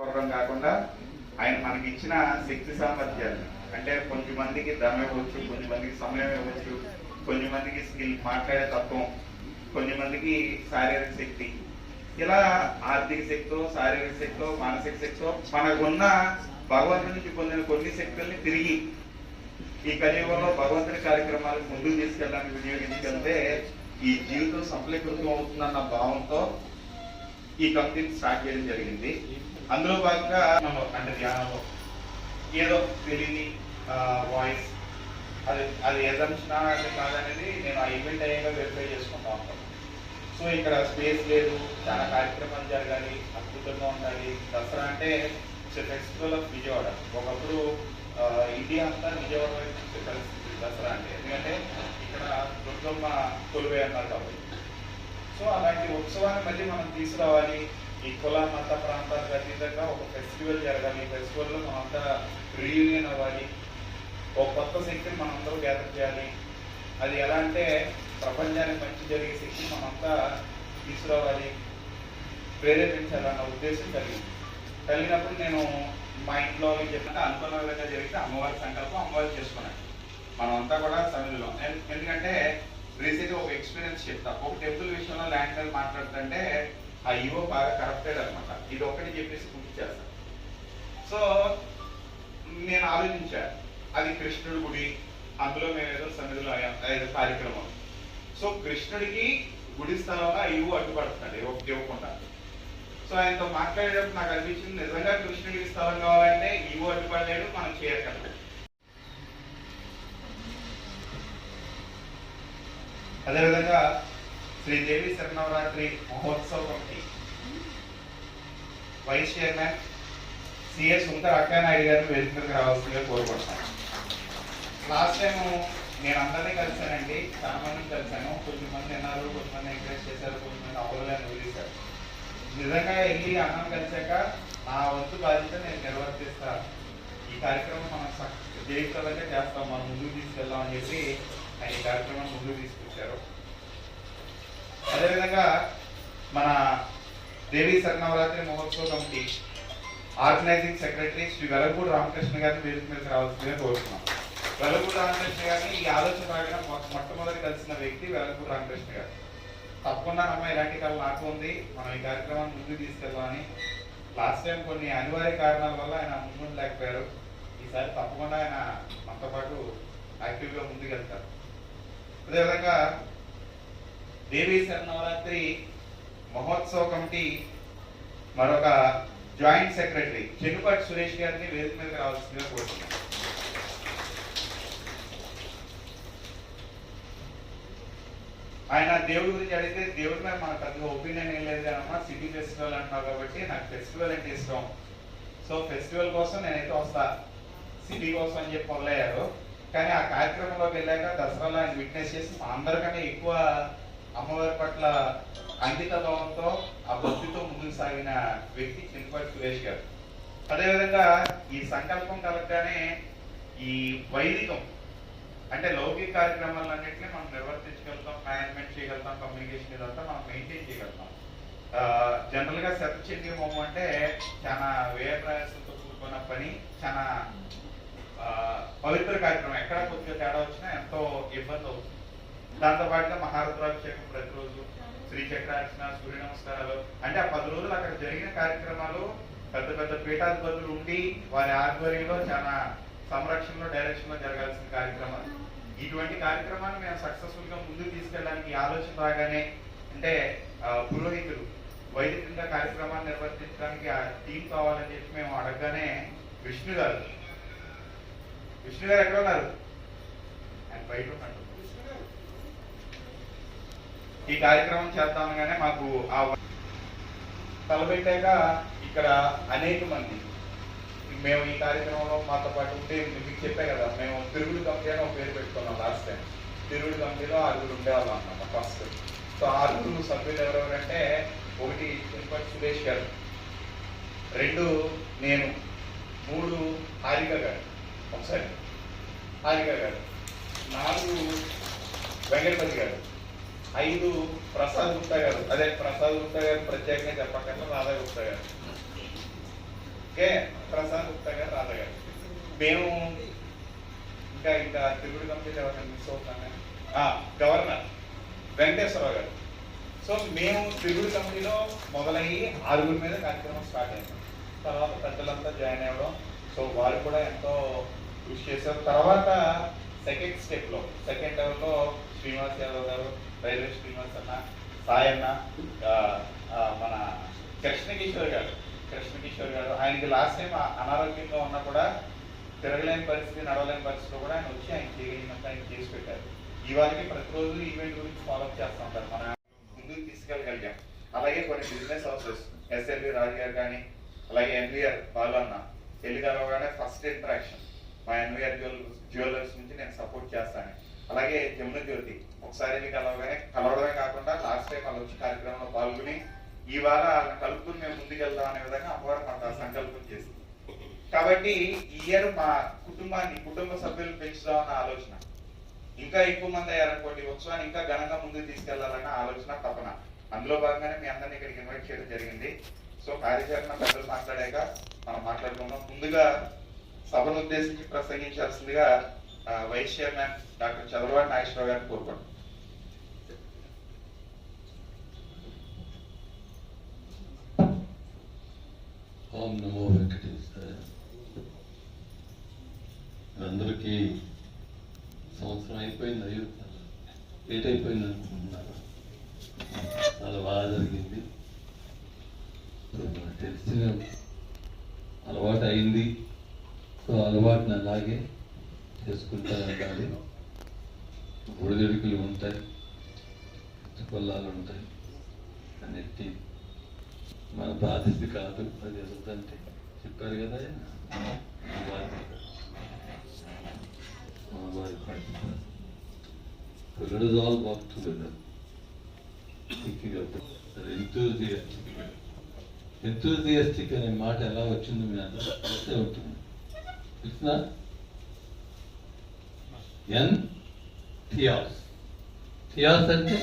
కోరడం కాకుండా ఆయన మనకి ఇచ్చిన శక్తి సామర్థ్యాలు. అంటే కొంతమందికి మందికి ధనం ఇవ్వచ్చు కొంచెం మందికి సమయం ఇవ్వచ్చు కొంతమందికి స్కిల్ మాట్లాడే తత్వం కొంతమందికి శారీరక శక్తి. ఇలా ఆర్థిక శక్తితో శారీరక శక్తితో మానసిక శక్తితో మనకున్న భగవంతుడి నుంచి పొందిన కొన్ని శక్తుల్ని తిరిగి ఈ కలియుగంలో భగవంతుని కార్యక్రమాలకు ముందుకు తీసుకెళ్ళడానికి వినియోగించుకెళ్తే ఈ జీవితం సఫలీకృతం అవుతుందన్న భావంతో ఈ కంపెనీ స్టార్ట్ చేయడం జరిగింది. అందులో భాగంగా మనం అంటే ధ్యానంలో ఏదో తెలియని వాయిస్ అది అది ఎజంప్షన్ అది కాదనేది నేను ఆ ఈవెంట్ అయ్యాక వెరిఫై చేసుకుంటా ఉంటాను సో ఇక్కడ స్పేస్ లేదు చాలా కార్యక్రమాలు జరగాలి అద్భుతంగా ఉండాలి. దసరా అంటే ఫెస్టివల్ ఆఫ్ విజయవాడ. ఒకప్పుడు ఇండియా అంతా విజయవాడ వైపు పరిస్థితి దసరా అంటే. ఎందుకంటే ఇక్కడ దుర్గమ్మ కొలువే అన్నారు కాబట్టి. సో అలాంటి ఉత్సవాన్ని మళ్ళీ మనం తీసుకురావాలి ఈ కుల మత ప్రాంతాలకు అతీతంగా ఒక ఫెస్టివల్ జరగాలి. ఈ ఫెస్టివల్లో మనంతా రీయూనియన్ అవ్వాలి. ఒక కొత్త శక్తిని మనందరూ గ్యాదర్ చేయాలి. అది ఎలా అంటే ప్రపంచానికి మంచి జరిగే శక్తిని మనంతా తీసుకురావాలి. ప్రేరేపించాలన్న ఉద్దేశం కలిగింది. కలిగినప్పుడు నేను మా ఇంట్లో చెప్పినట్టు చెప్పిన అనుకున్న విధంగా జరిగితే అమ్మవారి సంకల్పం అమ్మవారు చేసుకున్నాను మనం అంతా కూడా సమిధిలో ఎందుకంటే రీసెంట్గా ఒక ఎక్స్పీరియన్స్ చెప్తా. ఒక టెంపుల్ విషయంలో ల్యాండ్ మాట్లాడుతుంటే ఆ ఈవో బాగా కరప్టెడ్ అనమాట ఇది ఒకటి చెప్పేసి పూర్తి చేస్తాను సో నేను ఆలోచించాను అది కృష్ణుడి గుడి అందులో మేము ఏదో సన్నిధిలో ఏదో కార్యక్రమం. సో కృష్ణుడికి గుడి స్థలంలో ఇవ్వు అడ్డుపడుతున్నాడు ఇవ్వ- ఇవ్వకుండా సో ఆయనతో మాట్లాడేటప్పుడు నాకు అనిపించింది నిజంగా కృష్ణుడికి స్థలం కావాలంటే ఇవ్వు అడ్డుపడలేడు మనం చేయక్కర్లేదు. అదేవిధంగా శ్రీదేవి శరణవరాత్రి మహోత్సవం committee vice chairman CS Sundar Akkanaidu గారిని వేదిక రావాల్సిందిగా కోరుకుంటున్నాను. లాస్ట్ టైం నేను అందరినీ కలిశానండి చాలా మందిని కలిశాను. కొంతమంది విన్నారు కొంతమంది ఎంకరేజ్ చేశారు కొంతమంది అవ్వలేని వదిలేశారు. నిజంగా వెళ్ళి అన్నం కలిశాక నా వంతు బాధ్యత నేను నిర్వర్తిస్తాను ఈ కార్యక్రమం మనం సక్- జయప్రదంగా చేస్తాం మనం ముందుకు తీసుకెళ్దాం అని చెప్పి ఆయన ఈ కార్యక్రమాన్ని ముందుకు తీసుకొచ్చారు. అదేవిధంగా మన దేవీ శరణవరాత్రి మహోత్సవ committee organising secretary Sri Velagapudi Ramakrishna గారిని వేదిక మీదకి రావాల్సిందిగా కోరుతున్నాం. వెలగపూడి రామకృష్ణ గారిని ఈ ఆలోచన ప్రకారం మొట్టమొదటి కలిసిన వ్యక్తి వెలగపూడి రామకృష్ణ గారు. తప్పకుండా అమ్మాయి ఇలాంటి కళ నాకు ఉంది. మనం ఈ కార్యక్రమాన్ని ముందుకు తీసుకెళ్దామని. లాస్ట్ టైం కొన్ని అనివార్య కారణాల వల్ల ఆయన ముందు లేకపోయారు ఈసారి తప్పకుండా ఆయన మనతో పాటు యాక్టివ్గా ముందుకెళ్తారు. అదేవిధంగా దేవీ శరణవరాత్రి మహోత్సవ కమిటీ మరొక జాయింట్ సెక్రటరీ. చెన్నుపాటి సురేష్ గారిని వేదిక మీద రావాల్సిందిగా కోరుతున్నాను. ఆయన దేవుడి గురించి అడిగితే దేవుడి మీద మనకు పెద్దగా ఒపీనియన్ ఏం లేదు కదమ్మా సిటీ ఫెస్టివల్ అంటున్నావు కాబట్టి నాకు ఫెస్టివల్ అంటే ఇష్టం. సో ఫెస్టివల్ కోసం నేనైతే వస్తా. సిటీ కోసం అని చెప్పి మొదలయ్యారు కానీ ఆ కార్యక్రమంలోకి వెళ్ళాక దసరాలో ఆయన విట్నెస్ చేసి మా అందరికన్నా ఎక్కువ అమ్మవారి పట్ల అంకిత భావంతో ఆ భక్తితో ముందుకు సాగిన వ్యక్తి చింతపాటి సురేష్ గారు. అదేవిధంగా ఈ సంకల్పం కలగగానే ఈ వైదికం అంటే లౌకిక కార్యక్రమాలన్నింటినీ మనం నిర్వర్తించగలుగుతాం మేనేజ్మెంట్ చేయగలుగుతాం కమ్యూనికేషన్ ఇదంతా మనం మెయింటైన్ చేయగలుగుతాం. జనరల్గా శతచండీ హోమం అంటే చాలా వ్యయ ప్రయాసంతో కూడుకున్న పని చాలా ఆ, పవిత్ర కార్యక్రమం. ఎక్కడ కొద్దిగా తేడా వచ్చినా ఎంతో ఇబ్బంది అవుతుంది. దాంతో పాటుగా మహారుద్రాభిషేకం ప్రతిరోజు శ్రీ చక్రార్చన సూర్య నమస్కారాలు. అంటే ఆ పది రోజులు అక్కడ జరిగిన కార్యక్రమాలు పెద్ద పెద్ద పీఠాధిపతులు ఉండి వారి ఆధ్వర్యంలో చాలా సంరక్షణలో డైరెక్షన్లో జరగాల్సిన కార్యక్రమాలు. ఇటువంటి కార్యక్రమాన్ని మేము సక్సెస్ఫుల్గా ముందుకు తీసుకెళ్ళడానికి ఆలోచన రాగానే అంటే పురోహితులు వైదికంగా కార్యక్రమాన్ని నిర్వర్తించడానికి ఆ టీం కావాలని చెప్పి మేము అడగగానే విష్ణు గారు విష్ణు గారు ఎక్కడ ఉన్నారు? ఆయన బయట ఉన్నట్టు ఈ కార్యక్రమం చేద్దామనగానే మాకు ఆ తలపెట్టాక ఇక్కడ అనేక మంది మేము ఈ కార్యక్రమంలో మాతో పాటు ఉంటే మీకు చెప్పే కదా మేము తిరుగుడు కంపెనీ అని ఒక పేరు పెట్టుకున్నాం లాస్ట్ టైం తిరుగుడు కంపెనీలో ఆరుగురు ఉండేవాళ్ళం అన్నమాట ఫస్ట్ సో ఆరుగురు సభ్యులు ఎవరెవరంటే ఒకటి తిరుపతి సురేష్ గారు రెండు నేను మూడు హారిక గారు ఒకసారి హారిక గారు నాలుగు వెంకటపతి గారు. ఐదు ప్రసాద్ గుప్తా గారు అదే ప్రసాద్ గుప్తా గారు ప్రత్యేకంగా చెప్పకుండా రాధా గుప్తా గారు ఓకే? ప్రసాద్ గుప్తా గారు రాధా గారు. మేము ఇంకా ఇంకా తిరుగుడు కంపెనీ ఎవరైనా మిస్ అవుతానే గవర్నర్ వెంకటేశ్వరరావు గారు. సో మేము తిరుగుడు కంపెనీలో మొదలయ్యి ఆరుగురి మీద కార్యక్రమం స్టార్ట్ అయింది తర్వాత పెద్దలంతా జాయిన్ అవ్వడం. సో వారు కూడా ఎంతో కృషి చేశారు. తర్వాత సెకండ్ స్టెప్లో సెకండ్ లెవెల్ శ్రీనివాస్ యాదవ్ గారు రైల్వే శ్రీనివాస్ అన్న సాయన్న మన కృష్ణకిషోర్ గారు కృష్ణకిషోర్ గారు. ఆయనకి లాస్ట్ టైం అనారోగ్యంగా ఉన్నా కూడా తిరగలేని పరిస్థితి నడవలేని పరిస్థితిలో కూడా ఆయన వచ్చి ఆయన చేయగలిగినంత ఆయన చేసి పెట్టారు. ఇవాళకి ప్రతిరోజు ఈవెంట్ గురించి ఫాలో అప్ చేస్తూ ఉంటారు. మన ముందుకు తీసుకెళ్ళగలిగాం. అలాగే కొన్ని బిజినెస్ హౌసెస్ ఎస్ఎల్వి రాజు గారు కానీ అలాగే ఎన్విఆర్ బాలన్న అన్న వెళ్ళి కలవగానే ఫస్ట్ ఇంట్రాక్షన్ మా ఎన్విఆర్ జ్యువెలర్స్ జ్యువెలర్స్ నుంచి నేను సపోర్ట్ చేస్తాను. అలాగే జమున జ్యోతి. ఒకసారి వెళ్ళి కలవగానే కలవడమే కాకుండా లాస్ట్ టైం వాళ్ళు వచ్చి కార్యక్రమంలో పాల్గొని ఇవాళ వాళ్ళని కలుపుకుని మేము ముందుకెళ్దాం అనే విధంగా అమ్మవారు మాకు సంకల్పం చేసింది. కాబట్టి ఈ ఇయర్ మా కుటుంబాన్ని కుటుంబ సభ్యులు పెంచుదాం అన్న ఆలోచన. ఇంకా ఎక్కువ మంది అయ్యారనుకోండి ఉత్సవాన్ని ఇంకా ఘనంగా ముందుకు తీసుకెళ్ళాలన్న ఆలోచన తపన. అందులో భాగంగానే మీ అందరినీ ఇక్కడికి ఇన్వైట్ చేయడం జరిగింది. సో కార్యాచరణ పెద్దలు మాట్లాడాక మనం మాట్లాడుకుందాం. ముందుగా సభను ఉద్దేశించి ప్రసంగించాల్సిందిగా vice chairman doctor Chandrababu Nageswara Rao గారిని కోరుకోండి ఓం నమో వెంకటేశ్వర అందరికీ సంవత్సరం అయిపోయింది అయ్యో లేట్ అయిపోయింది అనుకుంటున్నారు? చాలా బాగా జరిగింది. తెలిసిన అలవాటు అయింది. సో అలవాటుని అలాగే చేసుకుంటా ఉండాలి ఒడిదుడుకులు ఉంటాయి పొల్లాలు ఉంటాయి అన్నిటి మన బాధ్యత కాదు అది ఎదుగుతుంటే చెప్పారు కదా ఆయన. మన బాధ్యత all work together. Thinking of enthusiastic. Enthusiastic అనే మాట ఎలా వచ్చింది మీ అందరూ ఉంటుంది ఇట్స్ ఎన్ థియాస్ థియాస్ అంటే?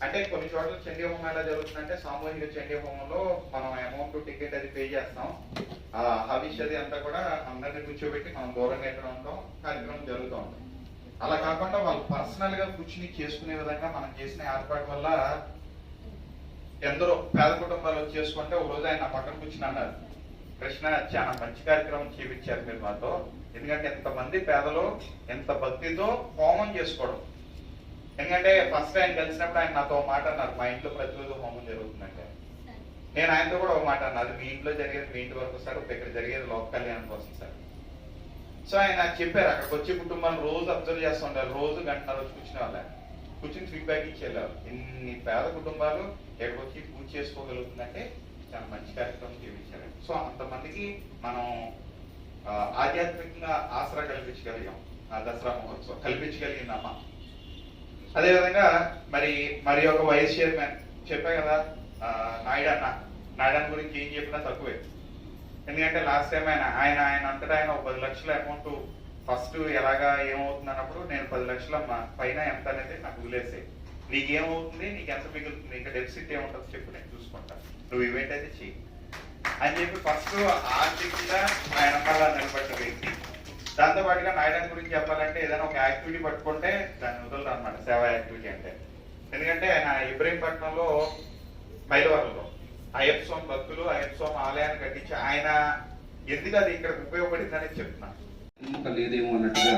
అంటే కొన్ని చోట్ల చండీ హోమం ఎలా జరుగుతుందంటే సామూహిక చండీ హోమంలో మనం అమౌంట్ టికెట్ అది పే చేస్తాం. ఆ హవిష్ అది అంతా కూడా అందరిని కూర్చోబెట్టి మనం దూరంగా ఎక్కడ ఉంటాం కార్యక్రమం జరుగుతూ ఉంటుంది అలా కాకుండా వాళ్ళు పర్సనల్గా కూర్చుని చేసుకునే విధంగా మనం చేసిన ఏర్పాటు వల్ల ఎందరో పేద కుటుంబాలు చేసుకుంటే ఒక రోజు ఆయన పక్కన కూర్చుని అన్నారు కృష్ణ చాలా మంచి కార్యక్రమం చేపించారు మీరు మాతో. ఎందుకంటే ఎంతమంది పేదలు ఎంత భక్తితో హోమం చేసుకోవడం. ఎందుకంటే ఫస్ట్ ఆయన కలిసినప్పుడు ఆయన నాతో మాట అన్నారు మా ఇంట్లో ప్రతిరోజు హోమం జరుగుతుందంటే. నేను ఆయనతో కూడా ఒక మాట అన్నా మీ ఇంట్లో జరిగేది మీ ఇంటి వరకు సార్ ఇక్కడ జరిగేది లోక కళ్యాణం కోసం సార్. సో ఆయన చెప్పారు అక్కడికి వచ్చే కుటుంబాన్ని రోజు అబ్జర్వ్ చేస్తుంటారు రోజు గంటన్నర వచ్చి కూర్చునే వాళ్ళ. కూర్చుని ఫీడ్బ్యాక్ ఇచ్చి ఇన్ని పేద కుటుంబాలు ఎక్కడికి వచ్చి పూజ చేసుకోగలుగుతుందంటే చాలా మంచి కార్యక్రమం చేయించారు. సో అంతమందికి మనం ఆధ్యాత్మికంగా ఆసరా కల్పించగలిగాం. ఆ దసరా మహోత్సవం కల్పించగలిగిందమ్మ. అదేవిధంగా మరి మరి ఒక వైస్ చైర్మన్ చెప్పా కదా ఆ, నాయుడు అన్న నాయుడు గురించి ఏం చెప్పినా తక్కువే. ఎందుకంటే లాస్ట్ టైం ఆయన ఆయన ఆయన అంతటా ఆయన ఒక పది లక్షల అమౌంట్ ఫస్ట్ ఎలాగా ఏమవుతుంది అన్నప్పుడు నేను పది లక్షల మా- పైన ఎంత అనేది నాకు వదిలేసే నీకేమవుతుంది నీకు ఎంత మిగులుతుంది ఇంకా డెఫిసిట్ ఏముంటుంది చెప్పు నేను చూసుకుంటా. నువ్వు ఈవెంట్ అయితే చెయ్యి. అని చెప్పి ఫస్ట్ ఆర్థికంగా ఆయన అమ్మాలా నిలబడ్డ వ్యక్తి. దాంతో పాటుగా నాయన గురించి చెప్పాలంటే ఏదైనా ఒక యాక్టివిటీ పట్టుకుంటే దాన్ని వదలరు అనమాట సేవా యాక్టివిటీ అంటే. ఎందుకంటే ఆయన ఇబ్రహీంపట్నంలో మైలవరంలో అయ్యప్ప స్వామి భక్తులు అయ్యప్ప స్వామి ఆలయాన్ని కట్టించి ఆయన ఎందుకు అది ఇక్కడ ఉపయోగపడిందని చెప్తున్నాను నమ్మకం లేదేమో అన్నట్టుగా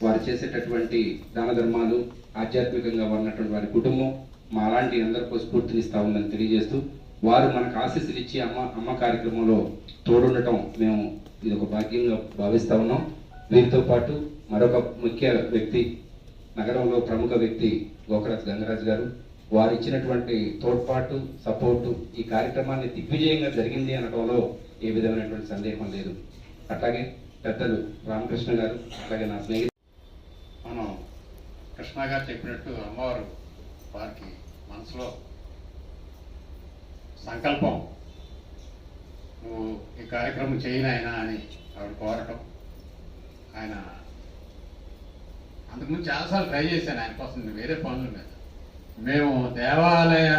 వారు చేసేటటువంటి దాన ధర్మాలు ఆధ్యాత్మికంగా ఉన్నటువంటి వారి కుటుంబం మా అలాంటి అందరికీ స్ఫూర్తినిస్తా ఉందని తెలియజేస్తూ వారు మనకు ఆశీస్సులు ఇచ్చి అమ్మ అమ్మ కార్యక్రమంలో తోడుండటం మేము ఇది ఒక భాగ్యంగా భావిస్తా ఉన్నాం. వీరితో పాటు మరొక ముఖ్య వ్యక్తి నగరంలో ప్రముఖ వ్యక్తి గోకరాజ్ గంగరాజ్ గారు వారు ఇచ్చినటువంటి తోడ్పాటు సపోర్టు ఈ కార్యక్రమాన్ని దిగ్విజయంగా జరిగింది అనడంలో ఏ విధమైనటువంటి సందేహం లేదు. అట్లాగే పెద్దలు రామకృష్ణ గారు అలాగే నా స్నేహితులు. మనం కృష్ణ గారు చెప్పినట్టు అమ్మవారు వారికి మనసులో సంకల్పం. నువ్వు ఈ కార్యక్రమం చేయనాయనా అని ఆవిడ కోరటం. ఆయన అంతకుముందు చాలాసార్లు ట్రై చేశాను ఆయన కోసం వేరే పనుల మీద. మేము దేవాలయ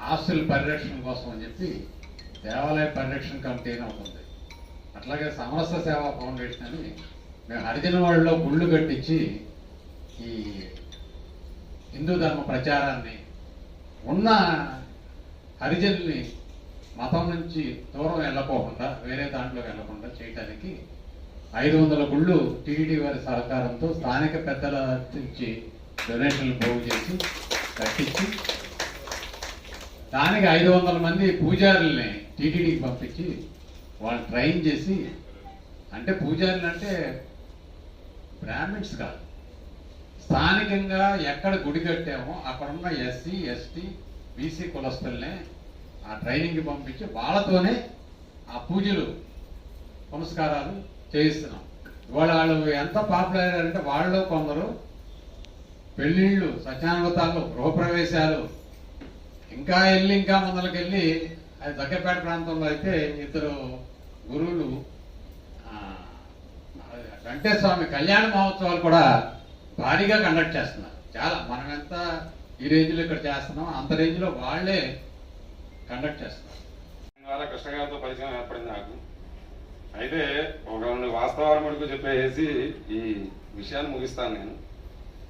ఆస్తుల పరిరక్షణ కోసం అని చెప్పి దేవాలయ పరిరక్షణ కమిటీ అని అట్లాగే సమరస సేవా ఫౌండేషన్ అని మేము హరిజన వాళ్ళలో గుళ్ళు కట్టించి ఈ హిందూ ధర్మ ప్రచారాన్ని ఉన్న హరిజనుల్ని మతం నుంచి దూరం వెళ్ళకోకుండా వేరే దాంట్లో వెళ్ళకుండా చేయడానికి ఐదు వందల గుళ్ళు టీడీడీ వారి సహకారంతో స్థానిక పెద్దల నుంచి డొనేషన్లు పోగు చేసి కట్టించి దానికి ఐదు వందల మంది పూజారుల్ని టీటీడీకి పంపించి వాళ్ళు ట్రైన్ చేసి అంటే పూజారులు అంటే బ్రాహ్మిన్స్ కాదు. స్థానికంగా ఎక్కడ గుడి కట్టామో అక్కడున్న ఎస్సీ ఎస్టీ బీసీ కులస్తుల్ని ఆ ట్రైనింగ్కి పంపించి వాళ్ళతోనే ఆ పూజలు పునస్కారాలు చేయిస్తున్నాం. ఇవాళ వాళ్ళు ఎంత పాపులర్ అయ్యారంటే వాళ్ళు కొందరు పెళ్ళిళ్ళు సత్యానుభతాలు గృహప్రవేశాలు ఇంకా వెళ్ళి ఇంకా ముందరికి వెళ్ళి అది దగ్గరపేట ప్రాంతంలో అయితే ఇద్దరు గురువులు వెంకటేశ్వర స్వామి కళ్యాణ మహోత్సవాలు కూడా భారీగా కండక్ట్ చేస్తున్నారు. చాలా మనం ఎంత ఈ రేంజ్లో ఇక్కడ చేస్తున్నాం. అంత రేంజ్లో వాళ్ళే కండక్ట్ చేస్తున్నారు. ద్వారా కృష్ణ గారితో పరిచయం ఏర్పడింది నాకు. అయితే ఒక రెండు వాస్తవాల మటుకు చెప్పేసి ఈ విషయాన్ని ముగిస్తాను నేను.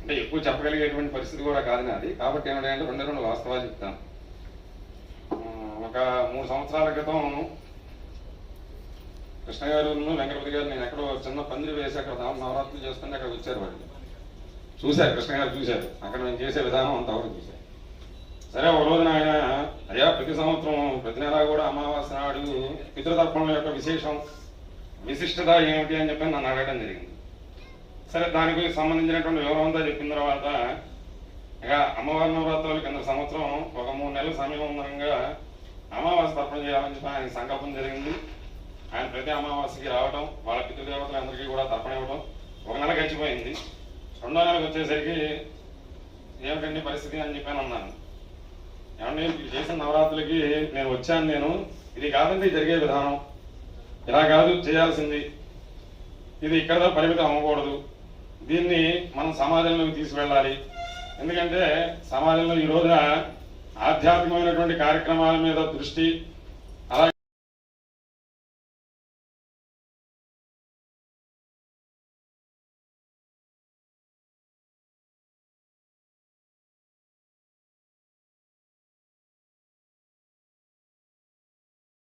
అంటే ఎక్కువ చెప్పగలిగేటువంటి పరిస్థితి కూడా కాదు నాది. కాబట్టి ఏమిటంటే రెండు రెండు వాస్తవాలు చెప్తాను. ఒక మూడు సంవత్సరాల క్రితం కృష్ణ గారు వెంకటపతి గారు నేను ఎక్కడో చిన్న పందిరి వేసి అక్కడ నవరాత్రులు చేస్తుంటే అక్కడ వచ్చారు వాళ్ళు. చూశారు కృష్ణ గారు చూశారు. అక్కడ నేను చేసే విధానం అంతవరకు చూశారు? సరే ఒక రోజున ఆయన అయ్యా ప్రతి సంవత్సరం ప్రతి నెల కూడా అమావాస్య నాడు పితృతర్పణం యొక్క విశేషం విశిష్టత ఏమిటి అని చెప్పి నన్ను అడగడం జరిగింది. సరే దానికి సంబంధించినటువంటి వివరం అంతా చెప్పిన తర్వాత ఇక అమ్మవారి నవరాత్రులు కింద సంవత్సరం ఒక మూడు నెలల సమయం ఉండగా అమావాస్య తర్పణ చేయాలని చెప్పి ఆయన సంకల్పం జరిగింది. ఆయన ప్రతి అమావాస్యకి రావడం వాళ్ళ పితృదేవతలందరికీ కూడా తర్పణ ఇవ్వడం ఒక నెల గడిచిపోయింది. రెండో నెలకు వచ్చేసరికి ఏమిటండి పరిస్థితి అని చెప్పాను అన్నాను. ఏమంటే చేసిన నవరాత్రులకి నేను వచ్చాను నేను. ఇది కాదండి జరిగే విధానం. ఇలా కాదు చేయాల్సింది. ఇది ఇక్కడ పరిమితం అవ్వకూడదు. దీన్ని మనం సమాజంలోకి తీసుకువెళ్ళాలి ఎందుకంటే సమాజంలో ఈ రోజున ఆధ్యాత్మికమైనటువంటి కార్యక్రమాల మీద దృష్టి